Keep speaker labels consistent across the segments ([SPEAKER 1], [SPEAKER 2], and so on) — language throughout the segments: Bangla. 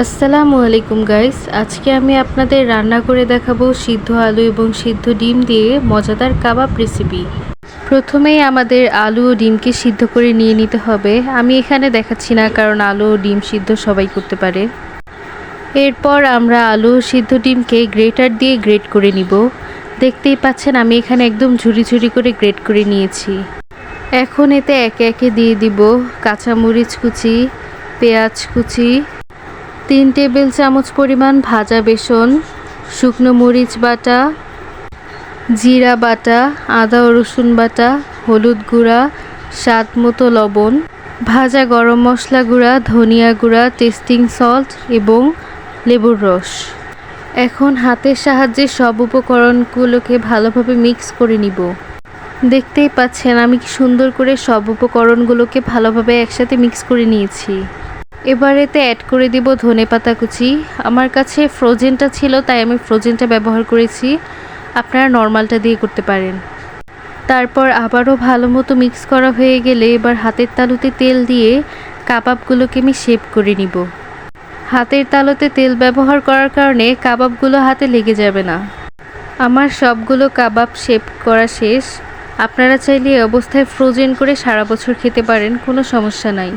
[SPEAKER 1] আসসালামু আলাইকুম গাইস। আজকে আমি আপনাদের রান্না করে দেখাবো সিদ্ধ আলু এবং সিদ্ধ ডিম দিয়ে মজাদার কাবাব রেসিপি প্রথমেই আমাদের আলু ও ডিমকে সিদ্ধ করে নিয়ে নিতে হবে। আমি এখানে দেখাচ্ছি না কারণ আলু ও ডিম সিদ্ধ সবাই করতে পারে। এরপর আমরা আলু সিদ্ধ ডিমকে গ্রেটার দিয়ে গ্রেট করে নিব। দেখতেই পাচ্ছেন আমি এখানে একদম ঝুরি ঝুরি করে গ্রেট করে নিয়েছি। এখন এতে একে একে দিয়ে দিব কাঁচামরিচ কুচি, পেঁয়াজ কুচি তিন টেবিল চামচ পরিমাণ ভাজা বেসন, শুকনো মরিচ বাটা, জিরা বাটা, আদা রসুন বাটা, হলুদ গুঁড়া, স্বাদ মতো লবণ, ভাজা গরম মশলা গুঁড়া, ধনিয়া গুঁড়া, টেস্টিং সল্ট এবং লেবুর রস। এখন হাতের সাহায্যে সব উপকরণগুলোকে ভালোভাবে মিক্স করে নিব। দেখতেই পাচ্ছেন, আমি কি সুন্দর করে সব উপকরণগুলোকে ভালোভাবে একসাথে মিক্স করে নিয়েছি। এবার এতে অ্যাড করে দিব ধনে পাতা কুচি। আমার কাছে ফ্রোজেনটা ছিল, তাই আমি ফ্রোজেনটা ব্যবহার করেছি। আপনারা নর্মালটা দিয়ে করতে পারেন। তারপর আবারও ভালো মতো মিক্স করা হয়ে গেলে এবার হাতের তালুতে তেল দিয়ে কাবাবগুলোকে আমি শেপ করে নিব। হাতের তালুতে তেল ব্যবহার করার কারণে কাবাবগুলো হাতে লেগে যাবে না। আমার সবগুলো কাবাব শেপ করা শেষ। আপনারা চাইলে অবস্থায় ফ্রোজেন করে সারা বছর খেতে পারেন, কোনো সমস্যা নাই।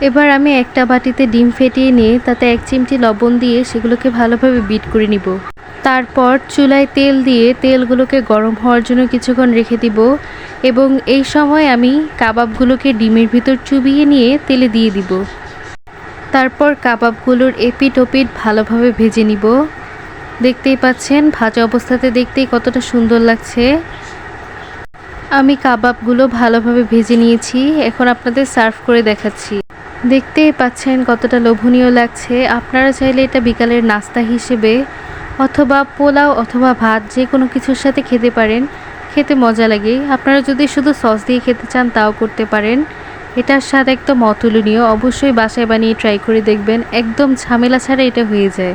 [SPEAKER 1] এবার আমি একটা বাটিতে ডিম ফেটিয়ে নিয়ে তাতে এক চিমটি লবণ দিয়ে সেগুলোকে ভালোভাবে বিট করে নিব। তারপর চুলায় তেল দিয়ে তেলগুলোকে গরম হওয়ার জন্য কিছুক্ষণ রেখে দিব এবং এই সময় আমি কাবাবগুলোকে ডিমের ভিতর চুবিয়ে নিয়ে তেলে দিয়ে দিব। তারপর কাবাবগুলোর এপিট ওপিট ভালোভাবে ভেজে নিব। দেখতেই পাচ্ছেন ভাজা অবস্থাতে দেখতেই কতটা সুন্দর লাগছে। আমি কাবাবগুলো ভালোভাবে ভেজে নিয়েছি। এখন আপনাদের সার্ভ করে দেখাচ্ছি। দেখতেই পাচ্ছেন কতটা লোভনীয় লাগছে। আপনারা চাইলে এটা বিকালের নাস্তা হিসেবে অথবা পোলাও অথবা ভাত যে কোনো কিছুর সাথে খেতে পারেন। খেতে মজা লাগে। আপনারা যদি শুধু সস দিয়ে খেতে চান, তাও করতে পারেন। এটার স্বাদ একদম অতুলনীয়। অবশ্যই বাসায় বানিয়ে ট্রাই করে দেখবেন। একদম ঝামেলা ছাড়া এটা হয়ে যায়।